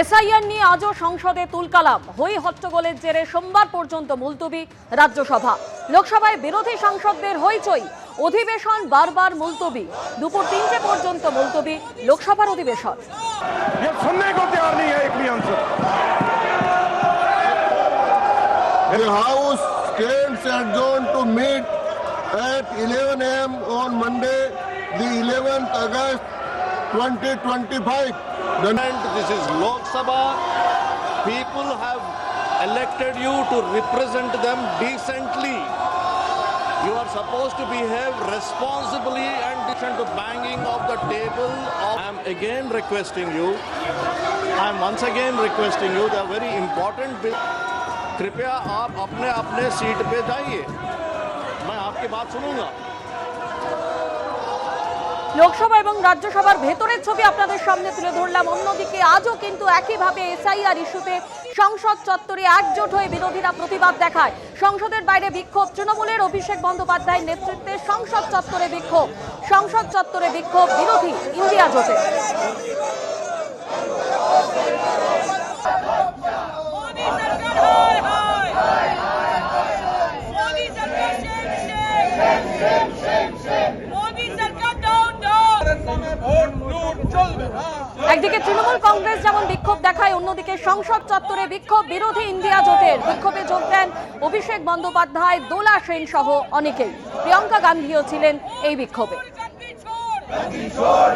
SIR নিয়ে আজও সংসদে তুলকালাম। হই হট্টগোলের জেরে সোমবার পর্যন্ত মুলতবি রাজ্যসভা। লোকসভায় বিরোধী সাংসদদের হইচই। অধিবেশন বারবার মুলতবি। দুপুর তিনটে পর্যন্ত মুলতবি লোকসভার অধিবেশন। The House claims adjourned to The And this is Lok Sabha. People have elected you to represent them decently. You are supposed to behave responsibly and listen to banging of the table. I am again requesting you. I am once again requesting you. The very important bill. कृपया आप अपने अपने seat पे जाइए मैं आपकी बात सुनूंगा লোকসভা এবং রাজ্যসভার ভেতরের ছবি আপনাদের সামনে তুলে ধরলাম। অন্যদিকে আজও কিন্তু একইভাবে এসআইআর ইস্যুতে সংসদ চত্বরে একজোট হয়ে বিরোধীরা প্রতিবাদ দেখায়। সংসদের বাইরে বিক্ষোভ। তৃণমূলের অভিষেক বন্দ্যোপাধ্যায়ের নেতৃত্বে সংসদ চত্বরে বিক্ষোভ। সংসদ চত্বরে বিক্ষোভ বিরোধী ইন্ডিয়া জোটে। একদিকে তৃণমূল কংগ্রেস যেমন বিক্ষোভ দেখায়, অন্যদিকে সংসদ চত্বরে বিক্ষোভ বিরোধী ইন্ডিয়া জোটের। বিক্ষোভে যোগ দেন অভিষেক বন্দ্যোপাধ্যায়, দোলা সেন সহ অনেকেই। প্রিয়ঙ্কা গান্ধীও ছিলেন এই বিক্ষোভে। छोड़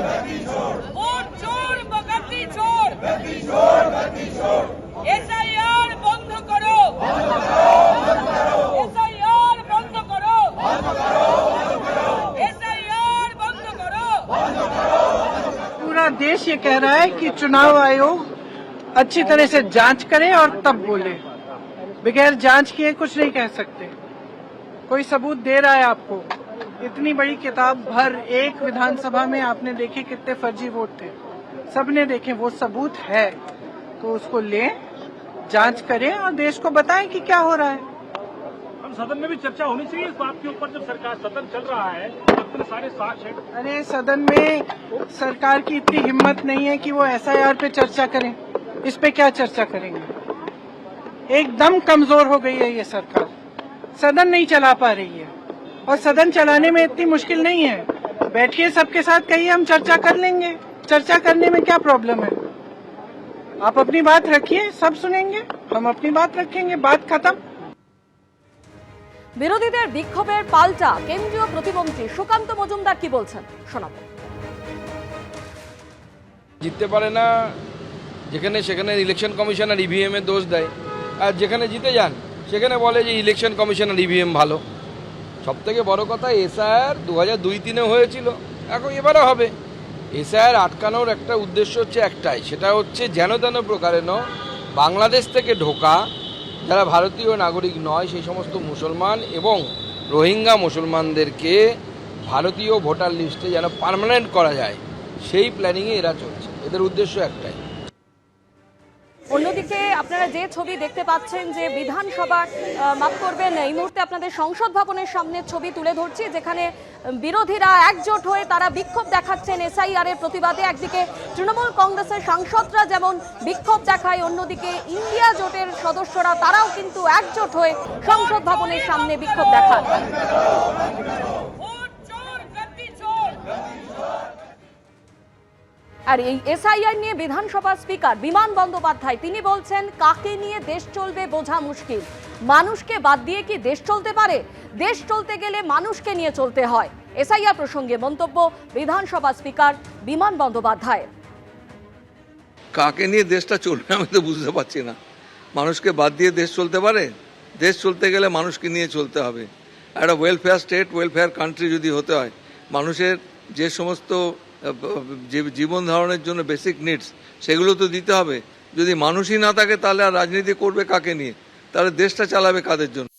पूरा देश ये कह रहा है कि चुनाव आयोग अच्छी तरह से जाँच करे और तब बोले। बगैर जाँच किए कुछ नहीं कह सकते। कोई सबूत दे रहा है आपको? इतनी बड़ी किताब भर एक विधानसभा में आपने देखे कितने फर्जी वोट थे। सबने देखे, वो सबूत है। तो उसको लें, जाँच करें और देश को बताएँ कि क्या हो रहा है। सदन में भी चर्चा होनी चाहिए इस बात के ऊपर, जब सरकार सदन चल रहा है इतने सारे साक्ष्य हैं। अरे, सदन में सरकार की इतनी हिम्मत नहीं है कि वो एसआईआर पे चर्चा करें। इस पे क्या चर्चा करेंगे? एकदम कमज़ोर हो गई है ये सरकार। सदन नहीं चला पा रही है। और सदन चलाने में इतनी मुश्किल नहीं है। बैठिए सबके साथ, कहिए हम चर्चा कर लेंगे। चर्चा करने में क्या प्रॉब्लम है? आप अपनी बात रखिए, सब सुनेंगे, हम अपनी बात रखेंगे, बात खत्म। বিরোধীদের বিক্ষোভের পাল্টা কেন্দ্রীয় প্রতিমন্ত্রী সুকান্ত মজুমদার কি বলছেন? শোনাবো। জিততে পারে না, যেখানে সেখানে ইলেকশন কমিশনার ইভিএম এর দোষ দেয়। আর যেখানে জিতে যান, সেখানে বলে যে ইলেকশন কমিশনার ইভিএম ভালো। সব থেকে বড় কথা এসআইআর দু হাজার দুই তিনে হয়েছিল, এখন এবারে হবে। এসআইআর আটকানোর একটা উদ্দেশ্য হচ্ছে একটাই, সেটা হচ্ছে যেন তেন প্রকারেণ বাংলাদেশ থেকে ঢোকা যারা ভারতীয় নাগরিক নয়, সেই সমস্ত মুসলমান এবং রোহিঙ্গা মুসলমানদেরকে ভারতীয় ভোটার লিস্টে যেন পারমানেন্ট করা যায়, সেই প্ল্যানিংয়ে এরা চলছে। এদের উদ্দেশ্য একটাই। অন্যদিকে আপনারা যে ছবি দেখতে পাচ্ছেন যে বিধানসভা আহ, মাফ করবেন এই মুহূর্তে আপনাদের সংসদ ভবনের সামনে ছবি তুলে ধরছি যেখানে বিরোধীরা একজোট হয়ে তারা বিক্ষোভ দেখাচ্ছেন এসআইআর এর প্রতিবাদে। একদিকে তৃণমূল কংগ্রেসের সাংসদরা যেমন বিক্ষোভ দেখায় অন্যদিকে ইন্ডিয়া জোটের সদস্যরা তারাও কিন্তু একজোট হয়ে সংসদ ভবনের সামনে বিক্ষোভ দেখান। আর এই এসআইআর নিয়ে বিধানসভা স্পিকার বিমান বন্দ্যোপাধ্যায়, তিনি বলছেন, কাকে নিয়ে দেশ চলবে বোঝা মুশকিল। মানুষকে বাদ দিয়ে কি দেশ চলতে পারে? দেশ চলতে গেলে মানুষকে নিয়ে চলতে হয়। এসআইআর প্রসঙ্গে মন্তব্য বিধানসভা স্পিকার বিমান বন্দ্যোপাধ্যায়ের কাকে নিয়ে দেশটা চলবে আমি তো বুঝতে পারছি না। মানুষকে বাদ দিয়ে দেশ চলতে পারে? দেশ চলতে গেলে মানুষকে নিয়ে চলতে হবে। একটা ওয়েলফেয়ার স্টেট ওয়েলফেয়ার কান্ট্রি যদি হতে হয়, মানুষের যে সমস্ত জীবন ধারণের জন্য বেসিক নিডস সেগুলো তো দিতে হবে। যদি মানুষই না থাকে, তাহলে আর রাজনীতি করবে কাকে নিয়ে? তাহলে দেশটা চালাবে কাদের জন্য?